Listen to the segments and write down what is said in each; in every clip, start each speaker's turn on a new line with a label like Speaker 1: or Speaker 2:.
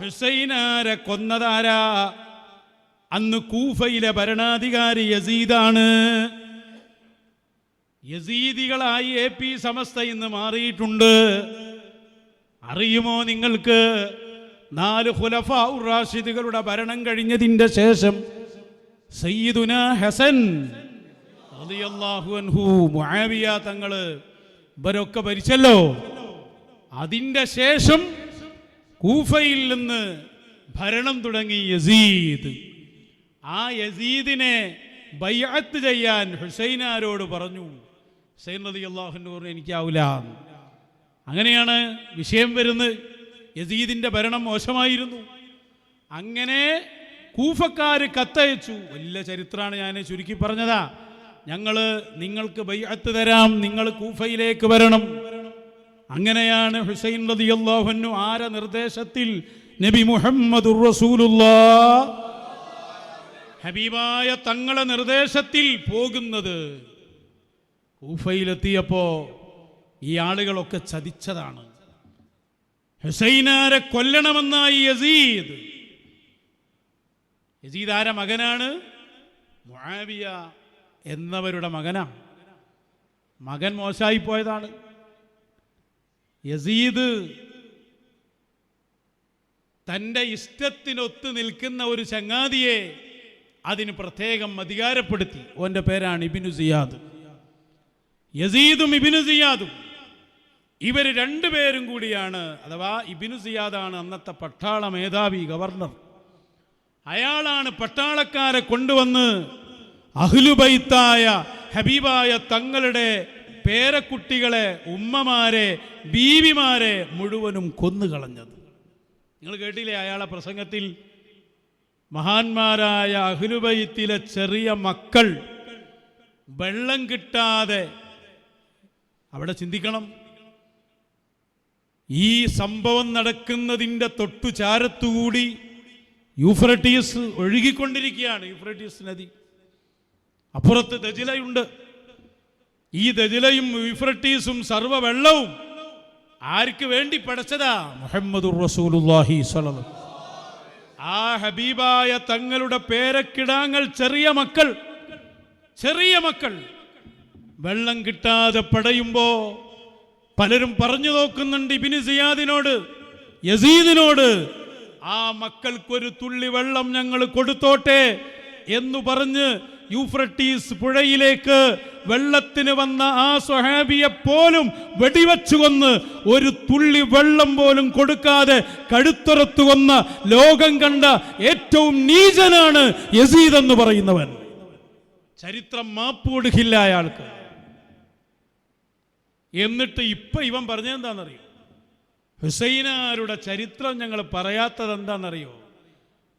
Speaker 1: ഹുസൈനാരെ കൊന്നതാരാ? അന്ന് കൂഫയിലെ ഭരണാധികാരി യസീദാണ്. യസീദികളായി A P സമസ്ത ഇന്ന് മാറിയിട്ടുണ്ട്. അറിയുമോ നിങ്ങൾക്ക്? നാല് ഖുലഫ ഉറാഷിദുകളുടെ ഭരണം കഴിഞ്ഞതിന്റെ ശേഷം സയ്യിദുന ഹസൻ തങ്ങൾ ഇവരൊക്കെ ഭരിച്ചല്ലോ. അതിന്റെ ശേഷം കൂഫയിൽ നിന്ന് ഭരണം തുടങ്ങി യസീദ്. ആ യസീദിനെ ബയ്യത്ത് ചെയ്യാൻ ഹുസൈനാരോട് പറഞ്ഞു. ഹുസൈൻ റതി അള്ളാഹുവിന്റെ പറഞ്ഞു എനിക്കാവില്ല അങ്ങനെയാണ് വിഷയം വരുന്നത്. യസീദിന്റെ ഭരണം മോശമായിരുന്നു. അങ്ങനെ കൂഫക്കാർ കത്തയച്ചു. വലിയ ചരിത്രമാണ് ഞാൻ ചുരുക്കി പറഞ്ഞതാ. ഞങ്ങൾ നിങ്ങൾക്ക് ബയ്യത്ത് തരാം നിങ്ങൾ കൂഫയിലേക്ക് വരണം. അങ്ങനെയാണ് ഹുസൈൻ റളിയല്ലാഹു ആര നിർദ്ദേശത്തിൽ നബി റസൂലുള്ളാ ഹബീബായ തങ്ങളെ നിർദ്ദേശത്തിൽ പോകുന്നത്. കൂഫയിലെത്തിയപ്പോ ഈ ആളുകളൊക്കെ ചതിച്ചതാണ്. ഹുസൈനാരെ കൊല്ലണമെന്നായി യസീദ്. യസീദ് ആര മകനാണ്? മുആവിയ എന്നവരുടെ മകനാണ് മകൻ മോശമായി പോയതാണ്. യസീദ് തന്റെ ഇഷ്ടത്തിനൊത്ത് നിൽക്കുന്ന ഒരു ചങ്ങാതിയെ അതിന് പ്രത്യേകം അധികാരപ്പെടുത്തി. ഓന്റെ പേരാണ് ഇബിനു സിയാദ്. യസീദും ഇബിനു സിയാദും. ഇവർ രണ്ടുപേരും കൂടിയാണ് അഥവാ ഇബിനു സിയാദാണ് അന്നത്തെ പട്ടാള മേധാവി ഗവർണർ. അയാളാണ് പട്ടാളക്കാരെ കൊണ്ടുവന്ന് അഹ്ലുബൈത്തായ ഹബീബായ തങ്ങളുടെ പേരക്കുട്ടികളെ ഉമ്മമാരെ ബീവിമാരെ മുഴുവനും കൊന്നുകളഞ്ഞത്. നിങ്ങൾ കേട്ടില്ലേ അയാളെ പ്രസംഗത്തിൽ? മഹാന്മാരായ അഹ്ലുബൈത്തിലെ ചെറിയ മക്കൾ വെള്ളം കിട്ടാതെ അവിടെ ചിന്തിക്കണം. ഈ സംഭവം നടക്കുന്നതിന്റെ തൊട്ടു ചാരത്തുകൂടി യൂഫ്രട്ടീസ് ഒഴുകിക്കൊണ്ടിരിക്കുകയാണ് യൂഫ്രട്ടീസ് നദി. അപ്പുറത്ത് ദജിലയുണ്ട്. ഈ ദജിലയും യൂഫ്രട്ടീസും സർവ വെള്ളവും ആർക്ക് വേണ്ടി പടച്ചതാ? മുഹമ്മദ് ആ ഹബീബായ തങ്ങളുടെ പേരക്കിടാങ്ങൾ ചെറിയ മക്കൾ ചെറിയ മക്കൾ. വെള്ളം കിട്ടാതെ പടയുമ്പോ പലരും പറഞ്ഞു നോക്കുന്നുണ്ട് ഇബിന് സിയാദിനോട് യസീദിനോട് ആ മക്കൾക്കൊരു തുള്ളി വെള്ളം ഞങ്ങൾ കൊടുത്തോട്ടെ എന്ന് പറഞ്ഞ് യൂഫ്രട്ടീസ് പുഴയിലേക്ക് വെള്ളത്തിന് വന്ന ആ സ്വഹാബിയെ പോലും വെടിവെച്ചു കൊന്ന് ഒരു തുള്ളി വെള്ളം പോലും കൊടുക്കാതെ കഴുത്തുറത്തു കൊന്ന ലോകം കണ്ട ഏറ്റവും നീചനാണ് യസീദ് എന്ന് പറയുന്നവൻ. ചരിത്രം മാപ്പ് കൊടുക്കില്ല അയാൾക്ക്. എന്നിട്ട് ഇപ്പൊ ഇവൻ പറഞ്ഞെന്താണെന്നറിയോ ഹുസൈനാരുടെ ചരിത്രം ഞങ്ങൾ പറയാത്തത് എന്താണെന്നറിയോ?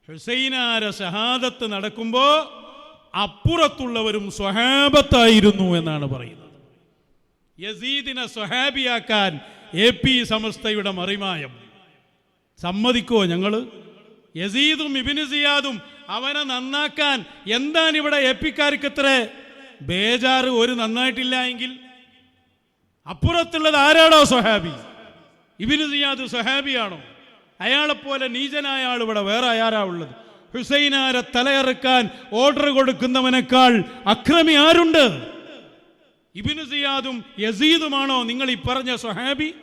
Speaker 1: ഹുസൈനാര ഷഹാദത്ത് നടക്കുമ്പോൾ അപ്പുറത്തുള്ളവരും സ്വഹാബത്തായിരുന്നു എന്നാണ് പറയുന്നത്. യസീദിനെ സ്വഹാബിയാക്കാൻ എ പി സമസ്തയുടെ മറിമായം. സമ്മതിക്കോ ഞങ്ങൾ യസീദും ഇബിന് സിയാദും അവനെ നന്നാക്കാൻ എന്താണ് ഇവിടെ എ പിക്കാർക്ക് ഇത്ര ബേജാറ്? ഒരു നന്നായിട്ടില്ല എങ്കിൽ? അപ്പുറത്തുള്ളത് ആരാണോ സ്വഹാബി? ഇബിന് സിയാദ് സ്വഹാബിയാണോ? അയാളെപ്പോലെ നീചനായ ആൾ ഇവിടെ വേറെ ആരാ ഉള്ളത്? ഹുസൈനാരെ തലയറുക്കാൻ ഓർഡർ കൊടുക്കുന്നവനേക്കാൾ അക്രമി ആരുണ്ട്? ഇബിന് സിയാദും യസീദുമാണോ നിങ്ങൾ ഈ പറഞ്ഞ സ്വഹാബി?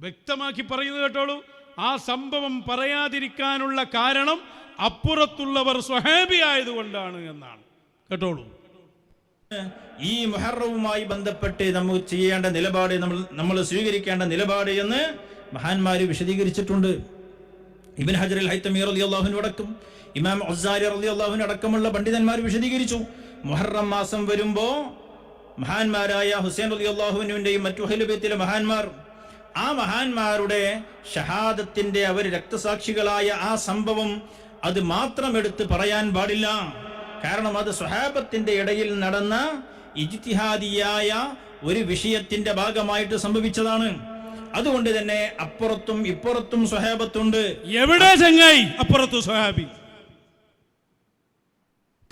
Speaker 1: വ്യക്തമാക്കി പറയുന്നത് കേട്ടോളൂ. ആ സംഭവം പറയാതിരിക്കാനുള്ള കാരണം അപ്പുറത്തുള്ളവർ സ്വഹാബി ആയതുകൊണ്ടാണ് എന്നാണ്. കേട്ടോളൂ.
Speaker 2: ഈ മുഹറവുമായി ബന്ധപ്പെട്ട് നമുക്ക് ചെയ്യേണ്ട നിലപാട് നമ്മൾ നമ്മൾ സ്വീകരിക്കേണ്ട നിലപാട് എന്ന് മഹാന്മാര് വിശദീകരിച്ചിട്ടുണ്ട്. ഇബിൻ ഹജർ ഹൈത്തമീർ അലി അള്ളാഹുവിന് അടക്കം ഇമാം ഒസാരി അലി അള്ളാഹുവിന് അടക്കമുള്ള പണ്ഡിതന്മാർ വിശദീകരിച്ചു. മുഹറം മാസം വരുമ്പോ മഹാന്മാരായ ഹുസൈൻ അലി അള്ളാഹുവിനുവിന്റെയും മറ്റു ഹലുബത്തിലെ മഹാന്മാർ ആ മഹാന്മാരുടെ ഷഹാദത്തിന്റെ അവർ രക്തസാക്ഷികളായ ആ സംഭവം അത് മാത്രം എടുത്ത് പറയാൻ പാടില്ല. കാരണം അത് സ്വഹാബത്തിന്റെ ഇടയിൽ നടന്ന ഇജ്തിഹാദിയായ ഒരു വിഷയത്തിന്റെ ഭാഗമായിട്ട് സംഭവിച്ചതാണ്. അതുകൊണ്ട് തന്നെ അപ്പുറത്തും ഇപ്പുറത്തും സ്വഹാബത്തുണ്ട്.
Speaker 1: എവിടെ ചങ്ങായി? അപ്പുറത്ത് സ്വഹാബി.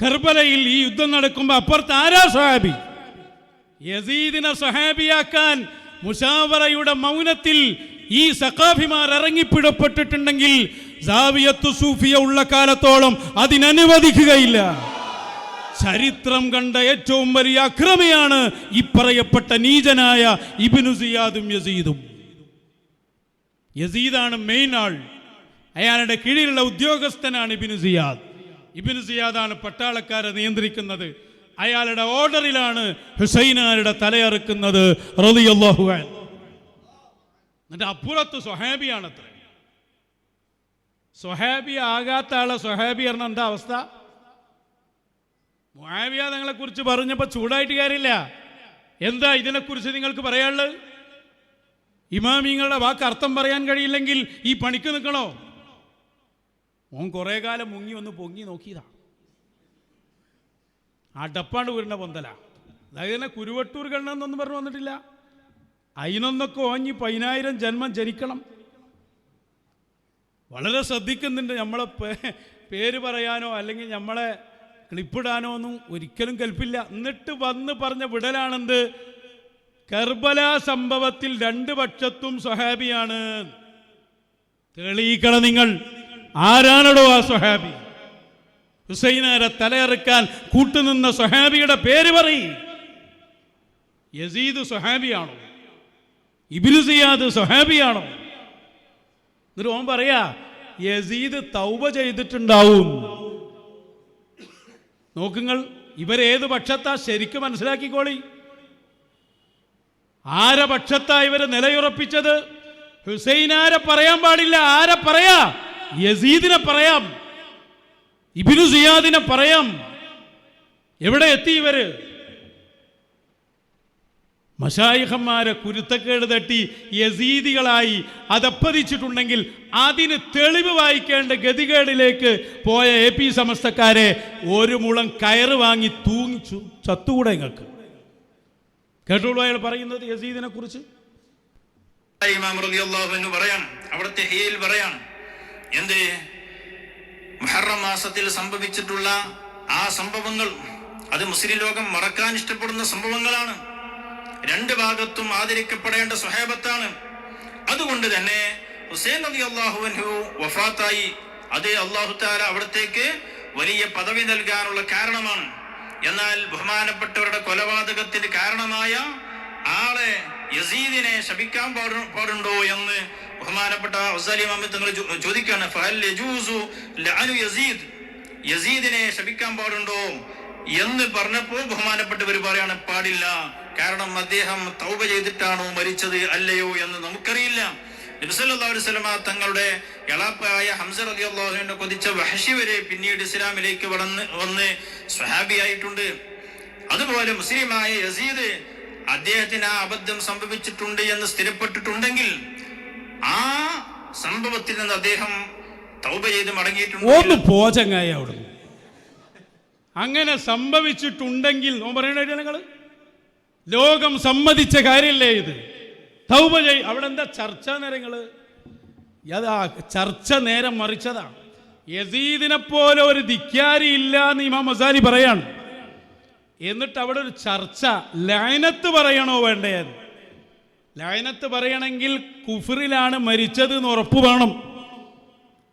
Speaker 1: കർബലയിൽ ഈ യുദ്ധം നടക്കുമ്പോൾ അപ്പുറത്ത് ആരാ സ്വഹാബി? യസീദിനെ സ്വഹാബിയാക്കാൻ മുഷാവറയുടെ മൗനത്തിൽ ഈ സഖാഫിമാർ ഇറങ്ങിപ്പിടപ്പെട്ടിട്ടുണ്ടെങ്കിൽ സാവിയത്തു സൂഫിയ ഉള്ള കാലത്തോളം അതിനനുവദിക്കുകയില്ല. ചരിത്രം കണ്ട ഏറ്റവും വലിയ അക്രമിയാണ് ഈ പറയപ്പെട്ട നീചനായ ഇബിനു സിയാദും യസീദും. യസീദാണ് മെയിൻ ആൾ. അയാളുടെ കീഴിലുള്ള ഉദ്യോഗസ്ഥനാണ് ഇബിനു സിയാദ്. ഇബിനു സിയാദാണ് പട്ടാളക്കാരെ നിയന്ത്രിക്കുന്നത്. അയാളുടെ ഓർഡറിലാണ് ഹുസൈനാരുടെ തലയറുക്കുന്നത്. റളിയല്ലാഹു അൻഹു. എന്നിട്ട് അപ്പുറത്ത് സ്വഹാബിയാണത്ര. സ്വഹാബി ആകാത്ത ആളെ സ്വഹാബി പറഞ്ഞ എന്താ അവസ്ഥ? മുആവിയ നിങ്ങളെ കുറിച്ച് പറഞ്ഞപ്പോൾ ചൂടായിട്ട് കാര്യമില്ല. എന്താ ഇതിനെക്കുറിച്ച് നിങ്ങൾക്ക് പറയാനുള്ളത്? ഇമാമിങ്ങളുടെ വാക്ക് അർത്ഥം പറയാൻ കഴിയില്ലെങ്കിൽ ഈ പണിക്ക് നിൽക്കണോ? ഓൻ കുറേ കാലം മുങ്ങി ഒന്ന് പൊങ്ങി നോക്കിയതാ. ആ ഡപ്പാണ്ട് വീടിന്റെ പൊന്തല. അതായത് തന്നെ കുരുവട്ടൂർ കണ്ണെന്നൊന്നും പറഞ്ഞു വന്നിട്ടില്ല. അതിനൊന്നൊക്കെ ഓഞ്ഞി പതിനായിരം ജന്മം ജനിക്കണം. വളരെ ശ്രദ്ധിക്കുന്നുണ്ട് നമ്മളെ പേര് പറയാനോ അല്ലെങ്കിൽ നമ്മളെ ക്ലിപ്പിടാനോ ഒന്നും ഒരിക്കലും കൽപ്പില്ല. എന്നിട്ട് വന്ന് പറഞ്ഞ വിടലാണെന്ത്? കർബല സംഭവത്തിൽ രണ്ട് പക്ഷത്തും സ്വഹാബിയാണ്. തെളിയിക്കണം നിങ്ങൾ ആരാണടോ ആ സ്വഹാബി? ഹുസൈനാരെ തലയെറുക്കാൻ കൂട്ടുനിന്ന സ്വഹാബിയുടെ പേര് പറയും. യസീദ് സ്വഹാബിയാണോ? ഇബിനു സിയാദ് സ്വഹാബിയാണോ? എന്നിട്ട് ഓൻ പറയാ യസീദ് തൗബ ചെയ്തിട്ടുണ്ടാവും. നോക്കുങ്ങൾ ഇവരേത് പക്ഷത്താ ശരിക്കും മനസ്സിലാക്കിക്കോളി. ആരെ പക്ഷത്താ ഇവർ നിലയുറപ്പിച്ചത്? ഹുസൈൻ ആരെ പറയാൻ പാടില്ല? ആരെ പറയാ? യസീദിനെ പറയാം. ഇബിനു സിയാദിനെ പറയാം. എവിടെ എത്തി ഇവർ? മഷായിഹന്മാരെ കുരുത്തക്കേട് തട്ടി യസീദികളായി അതപ്പതിച്ചിട്ടുണ്ടെങ്കിൽ അതിന് തെളിവ് വായിക്കേണ്ട ഗതികേടിലേക്ക് പോയ എ പി സമസ്തക്കാരെ ഒരു മുളം കയറ് വാങ്ങി തൂങ്ങി ചത്തുകൂടെ നിങ്ങൾക്ക് കേട്ടോളൂ അയാൾ പറയുന്നത് യസീദിനെ കുറിച്ച്.
Speaker 2: ഇമാം റളിയല്ലാഹു മുഹറം മാസത്തിൽ സംഭവിച്ചിട്ടുള്ള ആ സംഭവങ്ങൾ അത് മുസ്ലിം ലോകം മറക്കാൻ ഇഷ്ടപ്പെടുന്ന സംഭവങ്ങളാണ്. രണ്ട് ഭാഗത്തും ആദരിക്കപ്പെടേണ്ട സ്വഹേബത്താണ്. അതുകൊണ്ട് തന്നെ ഹുസൈൻ അലി അള്ളാഹു അൻഹു വഫാത്തായി. അത് അള്ളാഹു താല അവിടത്തേക്ക് വലിയ പദവി നൽകാനുള്ള കാരണമാണ്. എന്നാൽ ബഹുമാനപ്പെട്ടവരുടെ കൊലപാതകത്തിന് കാരണമായ ആളെ യസീദിനെ ശപിക്കാൻ പാടുണ്ടോ എന്ന് ബഹുമാനപ്പെട്ട ഹുസൈലി തങ്ങൾ ചോദിക്കുകയാണ്. യസീദ് യസീദിനെ ശപിക്കാൻ പാടുണ്ടോ എന്ന് പറഞ്ഞപ്പോൾ ബഹുമാനപ്പെട്ടവർ പറയാണ് പാടില്ല. കാരണം അദ്ദേഹം തൗബ ചെയ്തിട്ടാണോ മരിച്ചത് അല്ലയോ എന്ന് നമുക്കറിയില്ല. നബിസല്ലാ വസ്ലമ തങ്ങളുടെ എളാപ്പായ ഹംസർ അള്ളാഹുവിനെ കൊതിച്ച വഹഷി വരെ പിന്നീട് ഇസ്ലാമിലേക്ക് വന്ന് വന്ന് സ്വഹാബിയായിട്ടുണ്ട്. അതുപോലെ മുസ്ലിമായ യസീദ് അദ്ദേഹത്തിന് ആ അബദ്ധം സംഭവിച്ചിട്ടുണ്ട് എന്ന് സ്ഥിരപ്പെട്ടിട്ടുണ്ടെങ്കിൽ ആ സംഭവത്തിൽ നിന്ന് അദ്ദേഹം തൗബ ചെയ്ത് മടങ്ങിയിട്ടുണ്ട്.
Speaker 1: അങ്ങനെ സംഭവിച്ചിട്ടുണ്ടെങ്കിൽ നോൻ പറയണ നിങ്ങൾ ലോകം സമ്മതിച്ച കാര്യമല്ലേ ഇത്? തൗബ ചെയ് അവിടെ എന്താ ചർച്ച നേരങ്ങൾ? അതാ ചർച്ച നേരം മറിച്ചതാ. യസീദിനെ പോലെ ഒരു ധിക്കാരി ഇല്ല എന്ന് ഇമാം മസാലി പറയാണ്. എന്നിട്ട് അവിടെ ഒരു ചർച്ച ലയനത്ത് പറയണോ വേണ്ടത് ലൈനത്ത് പറയണമെങ്കിൽ കുഫറിലാണ് മരിച്ചത് എന്ന് ഉറപ്പ് വേണം.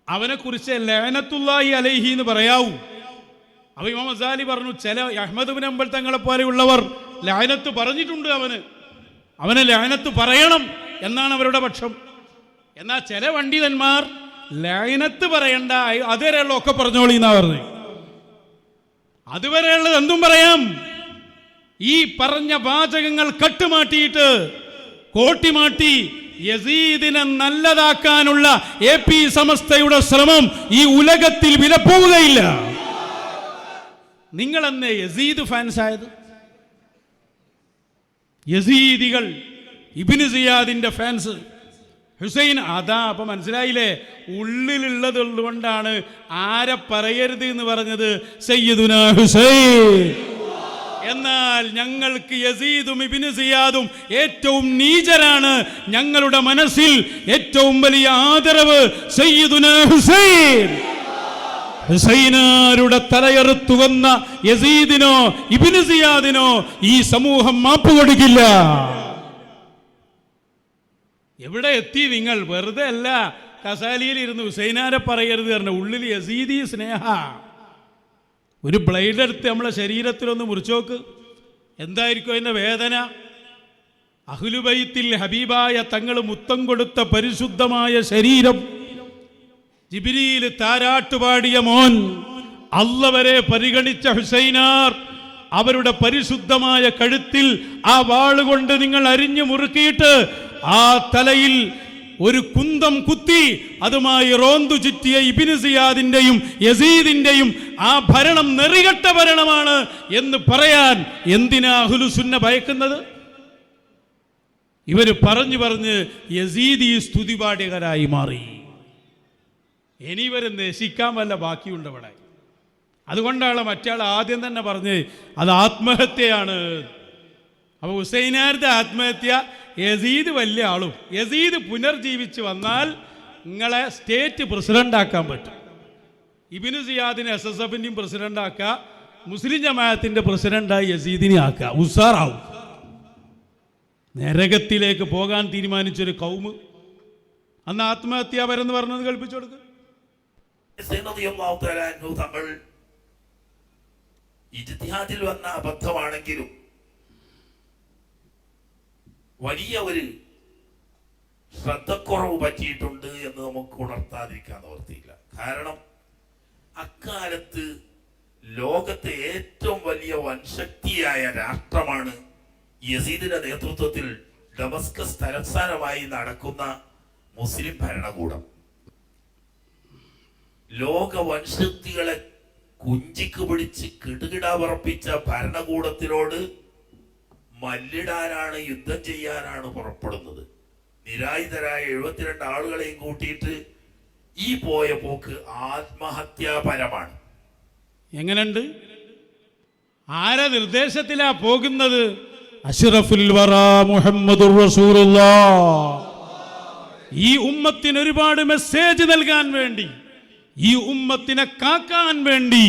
Speaker 1: അവനെ കുറിച്ച് ലയനത്തുല്ലാഹി അലൈഹി എന്ന് പറയാവൂ. അപ്പൊ ഇമാം മസാലി പറഞ്ഞു ചില അഹമ്മദ് ബിൻ അമ്പൽ തങ്ങളെ പോലെയുള്ളവർ ലയനത്ത് പറഞ്ഞിട്ടുണ്ട് അവന്. അവന് ലയനത്ത് പറയണം എന്നാണ് അവരുടെ പക്ഷം. എന്നാൽ ചില പണ്ഡിതന്മാർ ലയനത്ത് പറയണ്ട അതുവരെയുള്ള ഒക്കെ പറഞ്ഞോളി എന്നാ പറഞ്ഞത് അതുവരെയുള്ളത് എന്തും പറയാം. ഈ പറഞ്ഞ വാചകങ്ങൾ കട്ടുമാട്ടിയിട്ട് കോട്ടിമാട്ടി യസീദിനെ നല്ലതാക്കാനുള്ള എ പി സമസ്തയുടെ ശ്രമം ഈ ഉലകത്തിൽ വിലപ്പോവുകയില്ല. നിങ്ങൾ എന്നെ യസീദ് ഫാൻസ് ആയത് യസീദികൾ ഇബിന് സിയാദിന്റെ ഫാൻസ് ഹുസൈൻ അതാ അപ്പൊ മനസ്സിലായില്ലേ? ഉള്ളിലുള്ളത് ഉള്ളതുകൊണ്ടാണ് ആരെ പറയരുത് എന്ന് പറഞ്ഞത് സയ്യിദുന ഹുസൈൻ. എന്നാൽ ഞങ്ങൾക്ക് യസീദും ഇബിന് സിയാദും ഏറ്റവും നീചരാണ്. ഞങ്ങളുടെ മനസ്സിൽ ഏറ്റവും വലിയ ആദരവ് സയ്യിദുന ഹുസൈൻ. ഹുസൈനാരുടെ തലയെറുത്തു വന്ന യസീദിനോ ഇബിന് സിയാദിനോ ഈ സമൂഹം മാപ്പ് കൊടുക്കില്ല. എവിടെ എത്തി നിങ്ങൾ? വെറുതെ അല്ല. കസാലിയിൽ ഇരുന്ന് ഹുസൈനാരെ പറയരുത് പറഞ്ഞ ഉള്ളിൽ യസീദി സ്നേഹ. ഒരു ബ്ലേഡ് എടുത്ത് നമ്മളെ ശരീരത്തിലൊന്ന് മുറിച്ചോക്ക് എന്തായിരിക്കും അതിന്റെ വേദന? അഹുലുബൈത്തിൽ ഹബീബായ തങ്ങൾ മുത്തം കൊടുത്ത പരിശുദ്ധമായ ശരീരം. ജിബിരിയിൽ താരാട്ടുപാടിയ മോൻ അല്ല വരെ പരിഗണിച്ച ഹുസൈനാർ അവരുടെ പരിശുദ്ധമായ കഴുത്തിൽ ആ വാളുകൊണ്ട് നിങ്ങൾ അരിഞ്ഞു മുറുക്കിയിട്ട് ആ തലയിൽ ഒരു കുന്തം കുത്തി അതുമായി റോന്തു ചുറ്റിയ ഇബിന് സിയാദിന്റെയും യസീദിന്റെയും ആ ഭരണം നെറികെട്ട ഭരണമാണ് എന്ന് പറയാൻ എന്തിനാ അഹുലുസുന്ന ഭയക്കുന്നത്? ഇവർ പറഞ്ഞു പറഞ്ഞ് യസീദി സ്തുതിപാഠകരായി മാറി. ഇനി ഇവർ നശിക്കാൻ വല്ല ബാക്കിയുണ്ടവിടെ അതുകൊണ്ടാണ് മറ്റാൾ ആദ്യം തന്നെ പറഞ്ഞ് അത് ആത്മഹത്യയാണ്. അപ്പോൾ ഹുസൈനാരുടെ ആത്മഹത്യ യസീദ് വലിയ ആളും യസീദ് പുനർജീവിച്ച് വന്നാൽ നിങ്ങളെ സ്റ്റേറ്റ് പ്രസിഡന്റ് ആക്കാൻ പറ്റും. ഇബിനു സിയാദിനെ എസ് എസ് എഫിന്റെയും പ്രസിഡന്റ് ആക്കുക മുസ്ലിം ജമാഅത്തിന്റെ പ്രസിഡന്റായി യസീദിനെ ആക്കുക. ഉസാറാവും. നരകത്തിലേക്ക് പോകാൻ തീരുമാനിച്ചൊരു കൗമ്. അന്ന് ആത്മഹത്യാപരെന്ന് പറഞ്ഞത് കേൾപ്പിച്ചു കൊടുക്കുക
Speaker 3: ഹുസൈൻ റളിയല്ലാഹു തആല അൻഹു തങ്ങൾ ഇജ്തിഹാദിൽ വന്ന അബദ്ധമാണെങ്കിലും വലിയ ഒരു ശ്രദ്ധക്കുറവ് പറ്റിയിട്ടുണ്ട് എന്ന് നമുക്ക് ഉണർത്താതിരിക്കാൻ നിവർത്തിയില്ല കാരണം അക്കാലത്ത് ലോകത്തെ ഏറ്റവും വലിയ വൻശക്തിയായ രാഷ്ട്രമാണ് യസീദിന്റെ നേതൃത്വത്തിൽ ഡമസ്കസ് തലസ്ഥാനമായി നടക്കുന്ന മുസ്ലിം ഭരണകൂടം. ലോക വൻശക്തികളെ കുഞ്ചിക്ക് പിടിച്ച് കിടുകിട പറപ്പിച്ച ഭരണകൂടത്തിനോട് മല്ലിടാനാണ് യുദ്ധം ചെയ്യാനാണ് പുറപ്പെടുന്നത്. നിരായുധരായ എഴുപത്തിരണ്ട് ആളുകളെയും കൂട്ടിയിട്ട് ഈ പോയ പോക്ക് ആത്മഹത്യാപരമാണ്.
Speaker 1: എങ്ങനെയുണ്ട്? ആരെ നിർദ്ദേശത്തിലാ പോകുന്നത്? അഷ്റഫുൽ വറ മുഹമ്മദുർ ഈ ഉമ്മത്തിന് ഒരുപാട് മെസ്സേജ് നൽകാൻ വേണ്ടി. ഈ ഉമ്മത്തിനെ കാക്കാൻ വേണ്ടി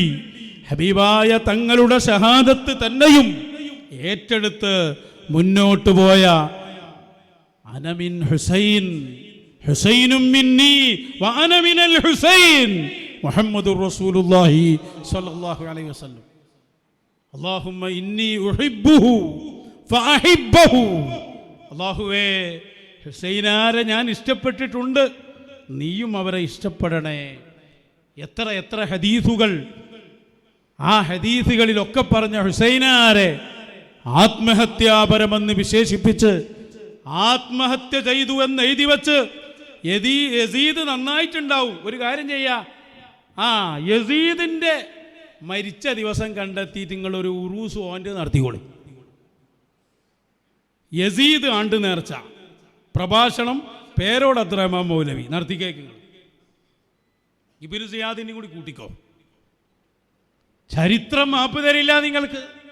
Speaker 1: ഹബീബായ തങ്ങളുടെ ഷഹാദത്ത് തന്നെയും ഏറ്റെടുത്ത് മുന്നോട്ട് പോയ അനമിൻ ഹുസൈൻ ഹുസൈനും മിന്നി വഅനമിനൽ ഹുസൈൻ മുഹമ്മദുർ റസൂലുള്ളാഹി സ്വല്ലല്ലാഹു അലൈഹി വസല്ലം. അല്ലാഹുമ്മ ഇന്നി ഉഹിബ്ബുഹു ഫഅഹിബ്ബഹു. അല്ലാഹുവേ ഹുസൈനാരെ ഞാൻ ഇഷ്ടപ്പെട്ടിട്ടുണ്ട് നീയും അവരെ ഇഷ്ടപ്പെടണേ. എത്ര എത്ര ഹദീസുകൾ ആ ഹദീസുകളിലൊക്കെ പറഞ്ഞ ഹുസൈനാരെ ആത്മഹത്യാപരമെന്ന് വിശേഷിപ്പിച്ച് ആത്മഹത്യ ചെയ്തു എന്ന് എഴുതി വെച്ച് യസീദ് നന്നായിട്ടുണ്ടാവും. ഒരു കാര്യം ചെയ്യാ. ആ യസീദിന്റെ മരിച്ച ദിവസം കണ്ടെത്തി ഒരു ഉറൂസ് ഓന്റെ നടത്തിക്കോളി. യസീദ് ആണ്ട് നേർച്ച. പ്രഭാഷണം പേരോടത്ര മൗലവി. നടത്തിക്കേക്ക് ഇബിനു സിയാദിനെയും കൂടി കൂട്ടിക്കോ. ചരിത്രം മാപ്പ് തരില്ല നിങ്ങൾക്ക്.